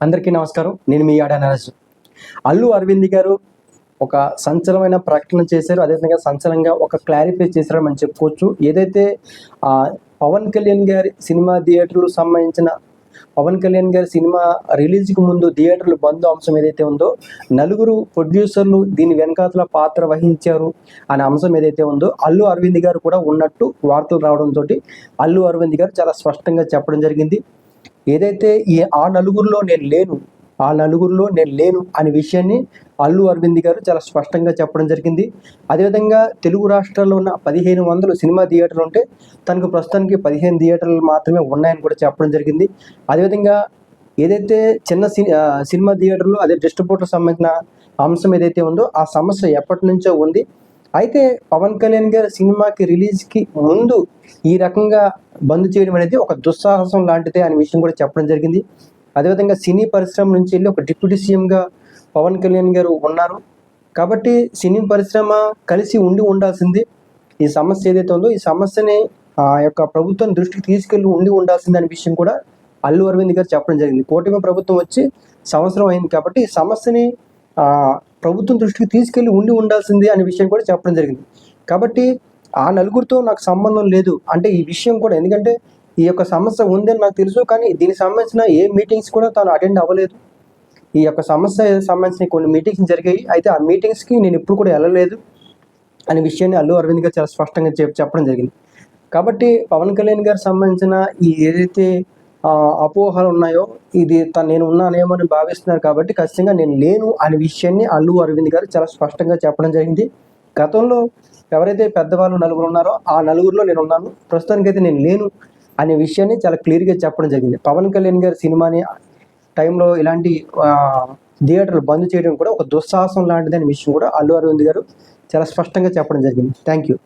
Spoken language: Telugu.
అందరికీ నమస్కారం. నేను మీ ఆడ నరసు అల్లు అరవింద్ గారు ఒక సంచలనమైన ప్రకటన చేశారు. అదేవిధంగా సంచలనంగా ఒక క్లారిఫై చేశారని మనం చెప్పుకోవచ్చు. ఏదైతే పవన్ కళ్యాణ్ గారి సినిమా థియేటర్లు సంబంధించిన పవన్ కళ్యాణ్ గారి సినిమా రిలీజ్కి ముందు థియేటర్లు బంద్ అంశం ఏదైతే ఉందో నలుగురు ప్రొడ్యూసర్లు దీని వెనకాతల పాత్ర వహించారు అనే అంశం ఏదైతే ఉందో అల్లు అరవింద్ గారు కూడా ఉన్నట్టు వార్తలు రావడంతో అల్లు అరవింద్ గారు చాలా స్పష్టంగా చెప్పడం జరిగింది. ఏదైతే ఈ ఆ నలుగురిలో నేను లేను ఆ నలుగురిలో నేను లేను అనే విషయాన్ని అల్లు అరవింద్ గారు చాలా స్పష్టంగా చెప్పడం జరిగింది. అదేవిధంగా తెలుగు రాష్ట్రాల్లో ఉన్న పదిహేను వందలు సినిమా థియేటర్లు ఉంటే తనకు ప్రస్తుతానికి పదిహేను థియేటర్లు మాత్రమే ఉన్నాయని కూడా చెప్పడం జరిగింది. అదేవిధంగా ఏదైతే చిన్న సినిమా థియేటర్లు అదే డిస్ట్రిబ్యూటర్ సంబంధించిన అంశం ఏదైతే ఉందో ఆ సమస్య ఎప్పటి నుంచో ఉంది. అయితే పవన్ కళ్యాణ్ గారి సినిమాకి రిలీజ్కి ముందు ఈ రకంగా బంద్ చేయడం అనేది ఒక దుస్సాహసం లాంటిదే అనే విషయం కూడా చెప్పడం జరిగింది. అదేవిధంగా సినీ పరిశ్రమ నుంచి వెళ్ళి ఒక డిప్యూటీ సీఎంగా పవన్ కళ్యాణ్ గారు ఉన్నారు. కాబట్టి సినీ పరిశ్రమ కలిసి ఉండి ఉండాల్సింది. ఈ సమస్య ఏదైతే ఉందో ఈ సమస్యని ఆ యొక్క ప్రభుత్వం దృష్టికి తీసుకెళ్ళి ఉండి ఉండాల్సింది అనే విషయం కూడా అల్లు అరవింద్ గారు చెప్పడం జరిగింది. కూటమి ప్రభుత్వం వచ్చి సంవత్సరం అయింది కాబట్టి ఈ సమస్యని ప్రభుత్వం దృష్టికి తీసుకెళ్ళి ఉండి ఉండాల్సింది అనే విషయం కూడా చెప్పడం జరిగింది. కాబట్టి ఆ నలుగురితో నాకు సంబంధం లేదు. అంటే ఈ విషయం కూడా ఎందుకంటే ఈ యొక్క సమస్య ఉందని నాకు తెలుసు కానీ దీనికి సంబంధించిన ఏ మీటింగ్స్ కూడా తాను అటెండ్ అవ్వలేదు. ఈ యొక్క సమస్య సంబంధించిన కొన్ని మీటింగ్స్ జరిగాయి. అయితే ఆ మీటింగ్స్కి నేను ఇప్పుడు కూడా వెళ్ళలేదు అనే విషయాన్ని అల్లు అరవింద్ గారు చాలా స్పష్టంగా చెప్పడం జరిగింది. కాబట్టి పవన్ కళ్యాణ్ గారికి సంబంధించిన ఈ ఏదైతే అపోహలు ఉన్నాయో ఇది తను నేను ఉన్నానేమో అని భావిస్తున్నారు కాబట్టి ఖచ్చితంగా నేను లేను అనే విషయాన్ని అల్లు అరవింద్ గారు చాలా స్పష్టంగా చెప్పడం జరిగింది. గతంలో ఎవరైతే పెద్దవాళ్ళు నలుగురు ఉన్నారో ఆ నలుగురిలో నేను ఉన్నాను. ప్రస్తుతానికైతే నేను లేను అనే విషయాన్ని చాలా క్లియర్గా చెప్పడం జరిగింది. పవన్ కళ్యాణ్ గారి సినిమాని టైంలో ఇలాంటి థియేటర్లు బంద్ చేయడం కూడా ఒక దుస్సాహసం లాంటిది అనే విషయం కూడా అల్లు అరవింద్ గారు చాలా స్పష్టంగా చెప్పడం జరిగింది. Thank you.